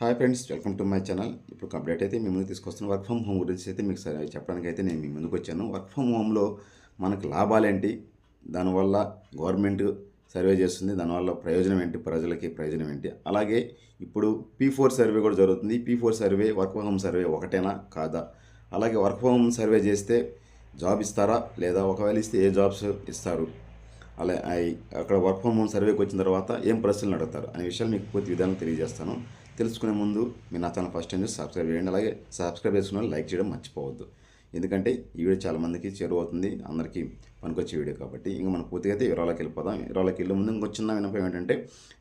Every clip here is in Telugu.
Hi friends welcome to my channel ఇప్పుడు అప్డేట్ అయితే మీ ముందు తీసుకొస్తున్న వర్క్ ఫ్రమ్ హోమ్ గురించి అయితే మీకు సరే చెప్పడానికి అయితే నేను మీ ముందుకు వచ్చాను. వర్క్ ఫ్రమ్ హోమ్లో మనకు లాభాలేంటి దానివల్ల గవర్నమెంట్ సర్వే చేస్తుంది. దానివల్ల ప్రయోజనం ఏంటి? ప్రజలకి ప్రయోజనం ఏంటి? అలాగే ఇప్పుడు పీ ఫోర్ సర్వే కూడా జరుగుతుంది. P four survey work from home survey ఒకటేనా? కాదా? అలాగే వర్క్ ఫ్రమ్ హోమ్ సర్వే చేస్తే జాబ్ ఇస్తారా? లేదా ఒకవేళ ఇస్తే ఏ జాబ్స్ ఇస్తారు? అలా అక్కడ వర్క్ ఫ్రమ్ హోమ్ సర్వేకి వచ్చిన తర్వాత ఏం ప్రశ్నలు అడుగుతారు? అనే విషయాలు మీకు పూర్తి విధానం తెలియజేస్తాను. తెలుసుకునే ముందు మీరు నా ఛానల్ ఫస్ట్ టైం చూసి సబ్స్క్రైబ్ చేయండి. అలాగే సబ్స్క్రైబ్ చేసుకున్న లైక్ చేయడం మర్చిపోవద్దు. ఎందుకంటే ఈ వీడియో చాలా మందికి చేరువవుతుంది అందరికీ పనికొచ్చే వీడియో కాబట్టి. ఇంకా మనం పూర్తిగా అయితే వివరాలకు వెళ్ళిపోదాం. వివరాలకు వెళ్ళే ముందు ఇంకో చిన్న వినపం ఏంటంటే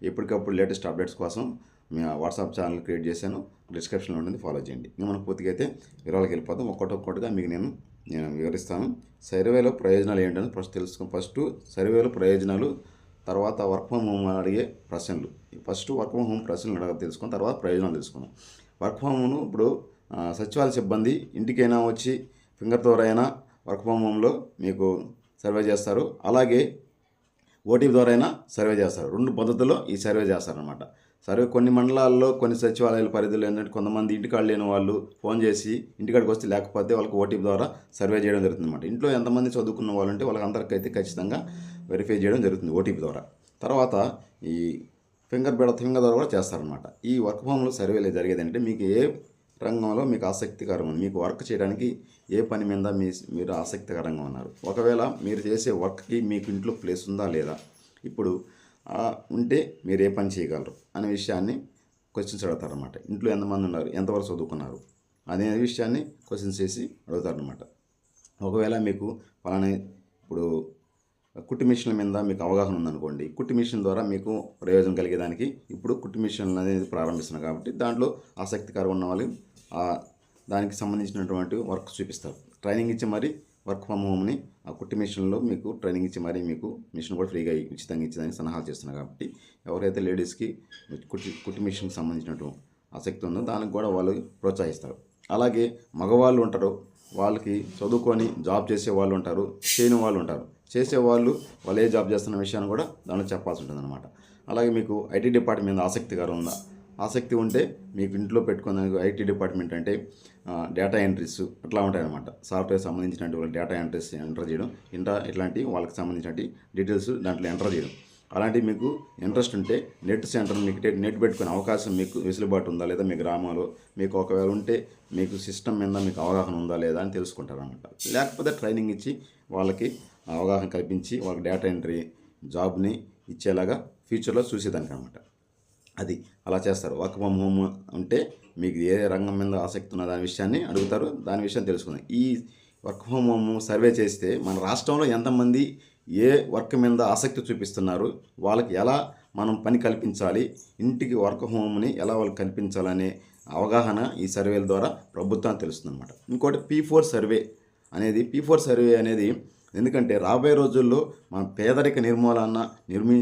ఎప్పటికప్పుడు లేటెస్ట్ అప్డేట్స్ కోసం మేము వాట్సాప్ ఛానల్ క్రియేట్ చేశాను. డిస్క్రిప్షన్లో ఉంటుంది ఫాలో చేయండి. ఇంకా మనం పూర్తిగా అయితే వివరాలకు వెళ్ళిపోదాం. ఒక్కటొక్కటిగా మీకు నేను నేను వివరిస్తాను. సర్వేలో ప్రయోజనాలు ఏంటని ఫస్ట్ తెలుసుకో ఫస్ట్ సర్వేలో ప్రయోజనాలు తర్వాత వర్క్ ఫ్రమ్ హోమ్ అడిగే ప్రశ్నలు. ఫస్ట్ వర్క్ ఫ్రమ్ హోమ్ ప్రశ్నలు అడగ తెలుసుకుని తర్వాత ప్రయోజనాలు తెలుసుకున్నాం వర్క్ ఫ్రమ్ హోమ్ను ఇప్పుడు సచివాలయ సిబ్బంది ఇంటికైనా వచ్చి ఫింగర్ ద్వారా అయినా వర్క్ ఫ్రమ్ హోమ్లో మీకు సర్వే చేస్తారు. అలాగే ఓటీపీ ద్వారా అయినా సర్వే చేస్తారు. రెండు పద్ధతుల్లో ఈ సర్వే చేస్తారనమాట సర్వే కొన్ని మండలాల్లో కొన్ని సచివాలయాల పరిధిలో ఏంటంటే కొంతమంది ఇంటికాడ లేని వాళ్ళు ఫోన్ చేసి ఇంటికాడికి వస్తే లేకపోతే వాళ్ళకి ఓటీపీ ద్వారా సర్వే చేయడం జరుగుతుంది అనమాట ఇంట్లో ఎంతమంది చదువుకున్న వాళ్ళు ఉంటే వాళ్ళకి అందరికైతే ఖచ్చితంగా వెరిఫై చేయడం జరుగుతుంది ఓటీపీ ద్వారా. తర్వాత ఈ ఫింగర్ బెడ ఫింగర్ ద్వారా కూడా చేస్తారనమాట ఈ వర్క్ ఫామ్లో సర్వేలు జరిగేది అంటే మీకు ఏ రంగంలో మీకు ఆసక్తికరం మీకు వర్క్ చేయడానికి ఏ పని మీద మీ మీరు ఆసక్తికరంగా ఉన్నారు. ఒకవేళ మీరు చేసే వర్క్కి మీకు ఇంట్లో ప్లేస్ ఉందా లేదా? ఇప్పుడు ఉంటే మీరు ఏ పని చేయగలరు అనే విషయాన్ని క్వశ్చన్స్ అడుగుతారనమాట ఇంట్లో ఎంతమంది ఉన్నారు ఎంతవరకు చదువుకున్నారు అనే విషయాన్ని క్వశ్చన్స్ చేసి అడుగుతారనమాట ఒకవేళ మీకు పలానా ఇప్పుడు కుట్టు మిషన్ల మీద మీకు అవగాహన ఉందనుకోండి. కుట్టు మిషన్ ద్వారా మీకు ప్రయోజనం కలిగేదానికి ఇప్పుడు కుట్టు మిషన్ అనేది ప్రారంభిస్తున్నారు కాబట్టి దాంట్లో ఆసక్తికరంగా ఉన్న వాళ్ళు దానికి సంబంధించినటువంటి వర్క్ చూపిస్తారు. ట్రైనింగ్ ఇచ్చి మరి వర్క్ ఫ్రమ్ హోమ్ని ఆ కుట్టి మిషన్లో మీకు ట్రైనింగ్ ఇచ్చి మరి మీకు మిషన్ కూడా ఫ్రీగా ఉచితంగా ఇచ్చేదానికి సలహాలు చేస్తున్నారు కాబట్టి ఎవరైతే లేడీస్కి కుట్టి కుట్టు మిషన్కి సంబంధించినటువంటి ఆసక్తి ఉందో దానికి కూడా వాళ్ళు ప్రోత్సహిస్తారు. అలాగే మగవాళ్ళు ఉంటారు వాళ్ళకి చదువుకొని జాబ్ చేసే వాళ్ళు ఉంటారు చేయని వాళ్ళు ఉంటారు. చేసేవాళ్ళు వాళ్ళు ఏ జాబ్ చేస్తున్న విషయాన్ని కూడా దాంట్లో చెప్పాల్సి ఉంటుంది అనమాట అలాగే మీకు ఐటీ డిపార్ట్మెంట్ మీద ఆసక్తికరం ఉందా? ఆసక్తి ఉంటే మీకు ఇంట్లో పెట్టుకున్న ఐటీ డిపార్ట్మెంట్ అంటే డేటా ఎంట్రీస్ అట్లా ఉంటాయన్నమాట. సాఫ్ట్వేర్ సంబంధించినటువంటి డేటా ఎంట్రీస్ ఎంటర్ చేయడం ఇంటా ఇట్లాంటి వాళ్ళకి సంబంధించినటువంటి డీటెయిల్స్ దాంట్లో ఎంటర్ చేయడం. అలాంటివి మీకు ఇంట్రెస్ట్ ఉంటే నెట్ సెంటర్ మీకు నెట్- నెట్ పెట్టుకునే అవకాశం మీకు వెసులుబాటు ఉందా లేదా మీ గ్రామంలో? మీకు ఒకవేళ ఉంటే మీకు సిస్టమ్ మీద మీకు అవగాహన ఉందా లేదా అని తెలుసుకుంటారు అనమాట లేకపోతే ట్రైనింగ్ ఇచ్చి వాళ్ళకి అవగాహన కల్పించి వాళ్ళకి డేటా ఎంట్రీ జాబ్ని ఇచ్చేలాగా ఫ్యూచర్లో చూసేదానికి అనమాట అది అలా చేస్తారు. వర్క్ ఫ్రమ్ హోమ్ ఉంటే మీకు ఏ రంగం మీద ఆసక్తి ఉన్న దాని విషయాన్ని అడుగుతారు దాని విషయం తెలుసుకుందాం. ఈ వర్క్ ఫ్రమ్ హోమ్ సర్వే చేస్తే మన రాష్ట్రంలో ఎంతమంది ఏ వర్క్ మీద ఆసక్తి చూపిస్తున్నారు వాళ్ళకి ఎలా మనం పని కల్పించాలి ఇంటికి వర్క్ హోమ్ని ఎలా వాళ్ళకి కల్పించాలనే అవగాహన ఈ సర్వేల ద్వారా ప్రభుత్వం తెలుస్తుంది అనమాట ఇంకోటి పీ ఫోర్ సర్వే అనేది పీ ఫోర్ సర్వే అనేది ఎందుకంటే రాబోయే రోజుల్లో మన పేదరిక నిర్మూలన నిర్మి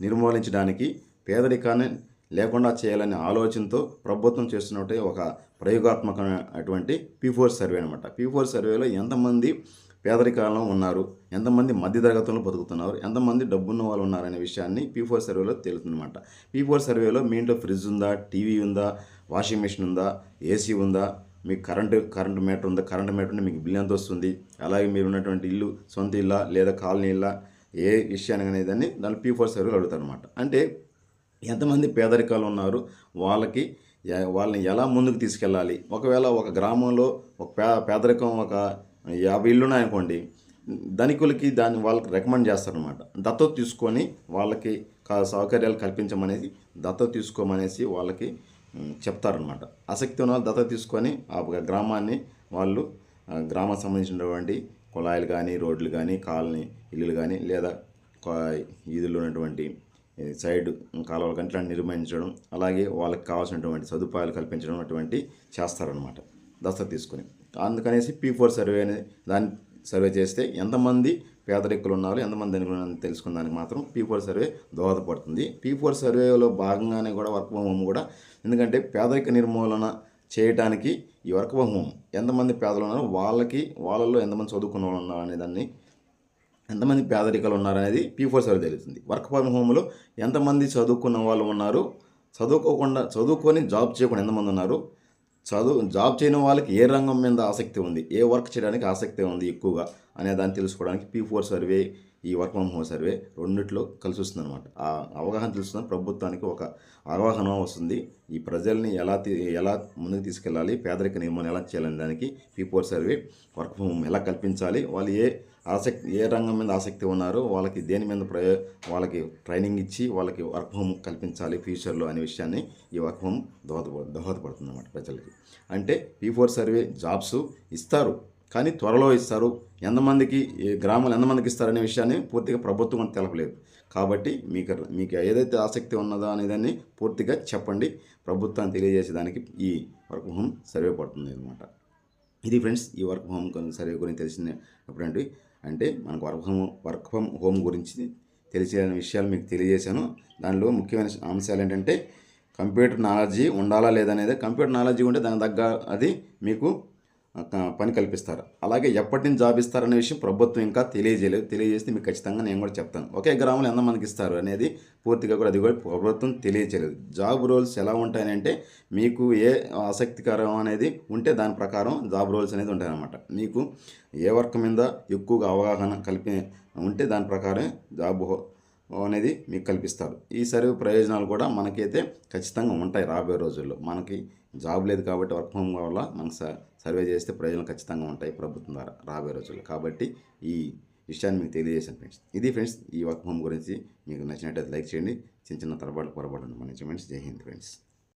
నిర్మూలించడానికి పేదరికాన్ని లేకుండా చేయాలనే ఆలోచనతో ప్రభుత్వం చేస్తున్నట్టే ఒక ప్రయోగాత్మకమైనటువంటి పీ ఫోర్ సర్వే అనమాట పీ ఫోర్ సర్వేలో ఎంతమంది పేదరికాలంలో ఉన్నారు ఎంతమంది మధ్యతరగతుల్లో బతుకుతున్నారు ఎంతమంది డబ్బున్న వాళ్ళు ఉన్నారనే విషయాన్ని పీ ఫోర్ సర్వేలో తేలుతుందన్నమాట పీ ఫోర్ సర్వేలో మీ ఇంట్లో ఫ్రిడ్జ్ ఉందా టీవీ ఉందా వాషింగ్ మిషన్ ఉందా ఏసీ ఉందా మీకు కరెంటు కరెంటు మీటర్ ఉందా? కరెంటు మీటర్ ఉంటే మీకు బిల్ ఎంత వస్తుంది? అలాగే మీరు ఉన్నటువంటి ఇల్లు సొంత ఇల్లా లేదా కాలనీ ఇల్లా ఏ విషయానికి అనేది దాన్ని దాని పీ ఫోర్ సర్వేలు అడుగుతారు అనమాట అంటే ఎంతమంది పేదరికాలు ఉన్నారు వాళ్ళకి వాళ్ళని ఎలా ముందుకు తీసుకెళ్ళాలి? ఒకవేళ ఒక గ్రామంలో ఒక పే పేదరికం ఒక యాభై ఇల్లు ఉన్నాయనుకోండి ధనికులకి దాన్ని వాళ్ళకి రికమెండ్ చేస్తారనమాట దత్తత తీసుకొని వాళ్ళకి సౌకర్యాలు కల్పించమనేసి దత్తత తీసుకోమనేసి వాళ్ళకి చెప్తారనమాట ఆసక్తి ఉన్న వాళ్ళు దత్తత తీసుకొని ఆ గ్రామాన్ని వాళ్ళు ఆ, గ్రామానికి సంబంధించినటువంటి కుళాయిలు కానీ రోడ్లు కానీ కాలనీ ఇల్లులు కానీ లేదా కా- వీధుల్లో ఉన్నటువంటి సైడ్ కాలువల గంటలను నిర్మించడం అలాగే వాళ్ళకి కావాల్సినటువంటి సదుపాయాలు కల్పించడం అటువంటి చేస్తారనమాట దస్తత తీసుకొని. అందుకనేసి పీ ఫోర్ సర్వే అనే దాన్ని సర్వే చేస్తే ఎంతమంది పేదరికులు ఉన్నారు ఎంతమంది ధనికులు ఉన్నారని మాత్రం పీ ఫోర్ సర్వే దోహదపడుతుంది. పీ ఫోర్ సర్వేలో భాగంగానే కూడా వర్క్ ఫ్రమ్ హోమ్ కూడా. ఎందుకంటే పేదరిక నిర్మూలన చేయడానికి ఈ వర్క్ ఫ్రమ్ హోమ్ ఎంతమంది పేదలు ఉన్నారో వాళ్ళకి వాళ్ళల్లో ఎంతమంది చదువుకున్న వాళ్ళు ఉన్నారు అనే దాన్ని ఎంతమంది పేదరికలు ఉన్నారనేది పీ ఫోర్ సర్వే తెలుస్తుంది. వర్క్ ఫ్రమ్ హోమ్లో ఎంతమంది చదువుకున్న వాళ్ళు ఉన్నారు చదువుకోకుండా చదువుకొని జాబ్ చేయకుండా ఎంతమంది ఉన్నారు చదువు జాబ్ చేయని వాళ్ళకి ఏ రంగం మీద ఆసక్తి ఉంది? ఏ వర్క్ చేయడానికి ఆసక్తి ఉంది ఎక్కువగా? అనే దాన్ని తెలుసుకోవడానికి పీ ఫోర్ సర్వే ఈ వర్క్ ఫ్రమ్ హోమ్ సర్వే రెండిట్లో కలిసి వస్తుంది అనమాట ఆ అవగాహన తెలుస్తుంది ప్రభుత్వానికి ఒక అవగాహన వస్తుంది. ఈ ప్రజల్ని ఎలా ఎలా ముందుకు తీసుకెళ్ళాలి పేదరిక నియమం ఎలా చేయాలని దానికి P four survey work from home ఎలా కల్పించాలి వాళ్ళు ఏ ఆసక్తి ఏ రంగం మీద ఆసక్తి ఉన్నారో వాళ్ళకి దేని మీద ప్రయో వాళ్ళకి ట్రైనింగ్ ఇచ్చి వాళ్ళకి వర్క్ హోమ్ కల్పించాలి ఫ్యూచర్లో అనే విషయాన్ని ఈ వర్క్ హోమ్ దోహదప దోహదపడుతుంది అన్నమాట ప్రజలకి. అంటే పీ ఫోర్ సర్వే జాబ్స్ ఇస్తారు. కానీ త్వరలో ఇస్తారు. ఎంతమందికి గ్రామాలు ఎంతమందికి ఇస్తారనే విషయాన్ని పూర్తిగా ప్రభుత్వం తెలపలేదు. కాబట్టి మీకు మీకు ఏదైతే ఆసక్తి ఉన్నదో అనేదాన్ని పూర్తిగా చెప్పండి. ప్రభుత్వాన్ని తెలియజేసేదానికి ఈ వర్క్ హోమ్ సర్వే పడుతుంది అనమాట ఇది ఫ్రెండ్స్ ఈ వర్క్ హోమ్ సర్వే గురించి తెలిసిన ఎప్పుడంటే అంటే మనకు work home work from home గురించి తెలిసిన విషయాలు మీకు తెలియజేశాను. దానిలో ముఖ్యమైన అంశాలు ఏంటంటే కంప్యూటర్ నాలెడ్జీ ఉండాలా లేదనేది కంప్యూటర్ నాలెడ్జీ ఉంటే దాని తగ్గ అది మీకు పని కల్పిస్తారు. అలాగే ఎప్పటి నుంచి జాబ్ ఇస్తారనే విషయం ప్రభుత్వం ఇంకా తెలియజేయలేదు. తెలియజేస్తే మీకు ఖచ్చితంగా నేను కూడా చెప్తాను. ఒకే గ్రామంలో ఎంతమందికి ఇస్తారు అనేది పూర్తిగా కూడా అది కూడా ప్రభుత్వం తెలియజేయలేదు. జాబ్ రోల్స్ ఎలా ఉంటాయని అంటే మీకు ఏ ఆసక్తికరం అనేది ఉంటే దాని ప్రకారం జాబ్ రోల్స్ అనేది ఉంటాయన్నమాట. మీకు ఏ వర్క్ మీద ఎక్కువగా అవగాహన కలిపి ఉంటే దాని ప్రకారం జాబ్ హో- అనేది మీకు కల్పిస్తారు ఈ సర్వే ప్రయోజనాలు కూడా మనకైతే ఖచ్చితంగా ఉంటాయి రాబోయే రోజుల్లో. మనకి జాబ్ లేదు కాబట్టి వర్క్ ఫ్రమ్ వల్ల మనకు స- సర్వే చేస్తే ప్రయోజనాలు ఖచ్చితంగా ఉంటాయి ప్రభుత్వం ద్వారా రాబోయే రోజుల్లో. కాబట్టి ఈ విషయాన్ని మీకు తెలియజేశాను ఫ్రెండ్స్. ఇది ఫ్రెండ్స్ ఈ వర్క్ ఫ్రమ్ గురించి మీకు నచ్చినట్టయితే లైక్ చేయండి. చిన్న చిన్న తరబాటు పొరపాటు మంచి ఫ్రెండ్స్ జై హింద్ ఫ్రెండ్స్.